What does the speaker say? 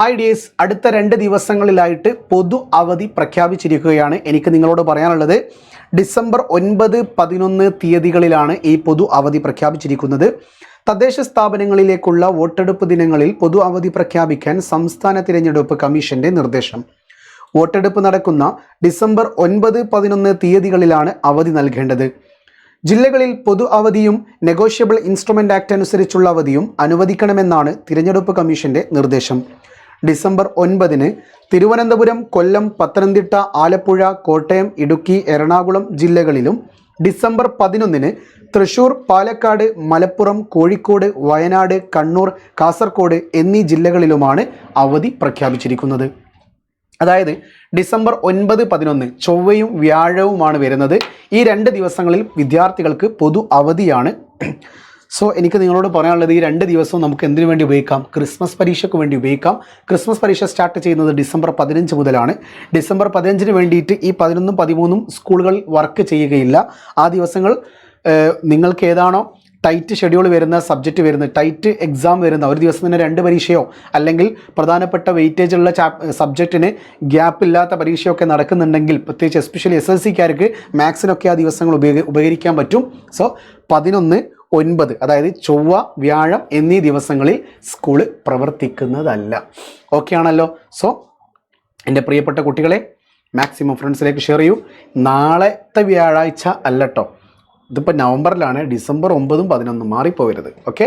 Hi dears അടുത്ത രണ്ട് ദിവസങ്ങളിലായിട്ട് പൊതു അവധി പ്രഖ്യാപിച്ചിരിക്കുകയാണ്. എനിക്ക് നിങ്ങളോട് പറയാനുള്ളത് ഡിസംബർ ഒൻപത് പതിനൊന്ന് തീയതികളിലാണ് ഈ പൊതു അവധി പ്രഖ്യാപിച്ചിരിക്കുന്നത്. തദ്ദേശ സ്ഥാപനങ്ങളിലേക്കുള്ള വോട്ടെടുപ്പ് ദിനങ്ങളിൽ പൊതു അവധി പ്രഖ്യാപിക്കാൻ സംസ്ഥാന തിരഞ്ഞെടുപ്പ് കമ്മീഷന്റെ നിർദ്ദേശം. വോട്ടെടുപ്പ് നടക്കുന്ന ഡിസംബർ ഒൻപത് പതിനൊന്ന് തീയതികളിലാണ് അവധി നൽകേണ്ടത്. ജില്ലകളിൽ പൊതു അവധിയും നെഗോഷ്യബിൾ ഇൻസ്ട്രുമെന്റ് ആക്ട് അനുസരിച്ചുള്ള അവധിയും അനുവദിക്കണമെന്നാണ് തിരഞ്ഞെടുപ്പ് കമ്മീഷന്റെ നിർദ്ദേശം. ഡിസംബർ ഒൻപതിന് തിരുവനന്തപുരം കൊല്ലം പത്തനംതിട്ട ആലപ്പുഴ കോട്ടയം ഇടുക്കി എറണാകുളം ജില്ലകളിലും ഡിസംബർ പതിനൊന്നിന് തൃശൂർ പാലക്കാട് മലപ്പുറം കോഴിക്കോട് വയനാട് കണ്ണൂർ കാസർഗോഡ് എന്നീ ജില്ലകളിലുമാണ് അവധി പ്രഖ്യാപിച്ചിരിക്കുന്നത്. അതായത് ഡിസംബർ ഒൻപത് പതിനൊന്ന് ചൊവ്വയും വ്യാഴവുമാണ് വരുന്നത്. ഈ രണ്ട് ദിവസങ്ങളിൽ വിദ്യാർത്ഥികൾക്ക് പൊതു അവധിയാണ്. സോ എനിക്ക് നിങ്ങളോട് പറയാനുള്ളത് ഈ രണ്ട് ദിവസവും നമുക്ക് എന്തിനു വേണ്ടി ഉപയോഗിക്കാം? ക്രിസ്മസ് പരീക്ഷയ്ക്ക് വേണ്ടി ഉപയോഗിക്കാം. ക്രിസ്മസ് പരീക്ഷ സ്റ്റാർട്ട് ചെയ്യുന്നത് ഡിസംബർ പതിനഞ്ച് മുതലാണ്. ഡിസംബർ പതിനഞ്ചിന് വേണ്ടിയിട്ട് ഈ പതിനൊന്നും പതിമൂന്നും സ്കൂളുകൾ വർക്ക് ചെയ്യുകയില്ല. ആ ദിവസങ്ങൾ നിങ്ങൾക്ക് ഏതാണോ ടൈറ്റ് ഷെഡ്യൂൾ വരുന്ന സബ്ജക്റ്റ് വരുന്ന ടൈറ്റ് എക്സാം വരുന്ന ഒരു ദിവസം തന്നെ രണ്ട് പരീക്ഷയോ അല്ലെങ്കിൽ പ്രധാനപ്പെട്ട വെയിറ്റേജ് ഉള്ള സബ്ജക്റ്റിന് ഗ്യാപ്പ് ഇല്ലാത്ത പരീക്ഷയൊക്കെ നടക്കുന്നുണ്ടെങ്കിൽ പ്രത്യേകിച്ച് എസ്പെഷ്യലി എസ് എൽ സിക്കാർക്ക് മാത്സിനൊക്കെ ആ ദിവസങ്ങൾ ഉപയോഗ ഉപകരിക്കാൻ പറ്റും. സോ പതിനൊന്ന് ഒൻപത് അതായത് ചൊവ്വ വ്യാഴം എന്നീ ദിവസങ്ങളിൽ സ്കൂൾ പ്രവർത്തിക്കുന്നതല്ല. ഓക്കെ ആണല്ലോ? സോ എന്റെ പ്രിയപ്പെട്ട കുട്ടികളെ മാക്സിമം ഫ്രണ്ട്സിലേക്ക് ഷെയർ ചെയ്യൂ. നാളത്തെ വ്യാഴാഴ്ച അല്ലട്ടോ ഇതിപ്പോൾ നവംബറിലാണ് ഡിസംബർ ഒമ്പതും പതിനൊന്നും മാറിപ്പോകരുത് ഓക്കെ